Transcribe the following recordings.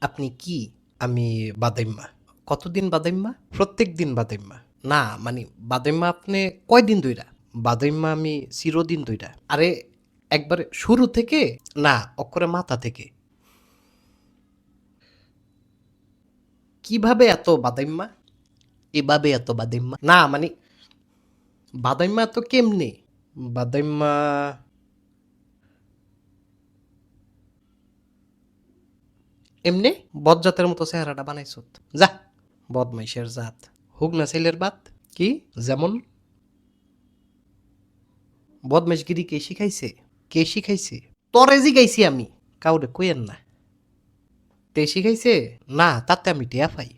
আপনি কি? আমি বাদাইম্মা। কতদিন বাদাইম্মা? প্রত্যেক দিন বাদাইম্মা। না মানে বাদাইম্মা আপনি কয়দিন দইরা? বাদাইম্মা আমি চিরদিন দইরা। আরে, একবারে শুরু থেকে? না, অক্ষরে মাথা থেকে। কীভাবে এত বাদাইম্মা? এভাবে এত বাদাইম্মা? না মানে বাদাইম্মা তো কেমনে? বাদাইম্মা এমনি বদজাতের মতো চেহারাটা বানাইছ যা, বদমাইশের জাত। হুক না ছেলের বাত, কি? যেমন? বদমাইশগিরি কে শিখাইছে? কে শিখাইছে? তরে জিগাইছি আমি, কাউরে কইয়েন না। তে শিখাইছে? না, তাতে আমি টেয়া পাই।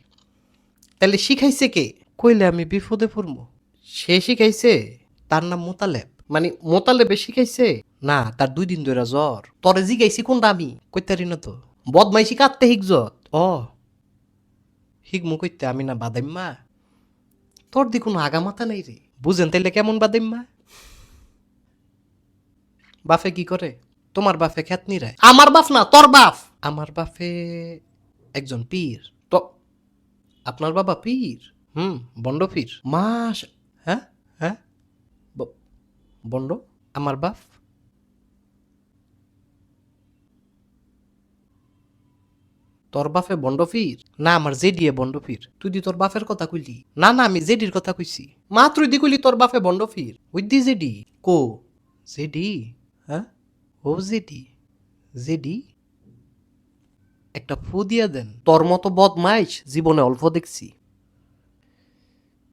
তাহলে শিখাইছে কে? কইলে আমি বিপদে পড়ব সে শিখাইছে, তার নাম মোতালেব। মানে মোতালেবে শিখাইছে? না, তার দুই দিন ধরে জ্বর। তরে জিগাইছি কোনটা আমি? কইতারি না তো। বদমাইশি কাটতে হিকজত ও হিকমু কইতে আমি না বাদাইম্মা। তোর দি কোনো আগামাথা নাই রে। বুঝেন তাইলে কেমন বাদাইম্মা? বাফে কি করে? তোমার বাফে খ্যাত নিরায় আমার বাপ না তোর বাপ আমার বাপে একজন পীর। তো আপনার বাবা পীর? হুম বন্ড পীর। মাস হ্যাঁ হ্যাঁ। বন্ড? আমার বাপ তোর বাপে বন্ডফির না আমার জেডিয়ে বন্ডফির তুই দি তোর বাপের কথা কইলি? না না আমি জেডির কথা কইছি। মাত্র দি কইলি তোর বাপে বন্ডফির ওই দি জেডি? কো? জেডি? হ্যাঁ? ও জেডি? জেডি? একটা ফু দিয়া দেন। তোর মতো বদমাইশ জীবনে অল্প দেখছি।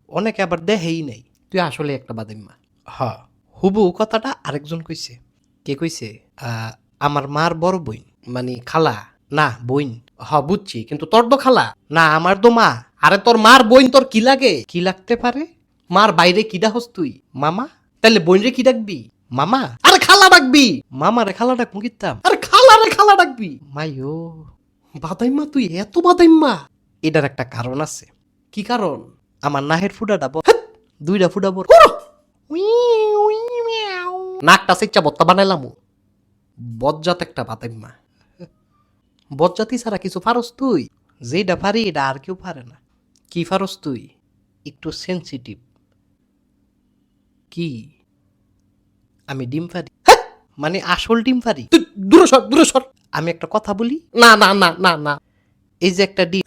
অনেকে আবার দেহেই নাই। তুই আসলে একটা বাদিম্মা হ্যাঁ। হুবু কথাটা আরেকজন কইছে। কে কইছে? আহ, আমার মার বড় বইন মানে খালা। না বইন হ বুঝছি কিন্তু তোর তো খালা। না আমার তো মা। আরে তোর মার বইন তোর কি লাগে? কি লাগতে পারে? মার বাইরে কি ডাকস তুই? মামা? তাহলে বইন রে কি ডাকবি? মামা? আরে খালা ডাকবি! মামা রে খালা ডাক মুকিতাম আরে খালা রে খালা ডাকবি! মাইও বাদাইম্মা তুই এত বাদাইম্মা এটার একটা কারণ আছে। কি কারণ? আমার নাহের ফুডাটা ব- হেৎ, দুইটা ফুডা বড়। নাকটা সিচ্চা বত্তা বানাইলাম। বজ্জাত একটা বাদাইম্মা বজ্জাতি ছাড়া কিছু পারস তুই? যেটা পারি এটা আর কেউ পারে না। কি পারস তুই? একটু সেন্সিটিভ কি? আমি ডিম পারি হ্যাঁ, মানে আসল ডিম ফারি। তুই দূরে সর দূরে সর। আমি একটা কথা বলি? না না না না না। এই যে একটা ডিম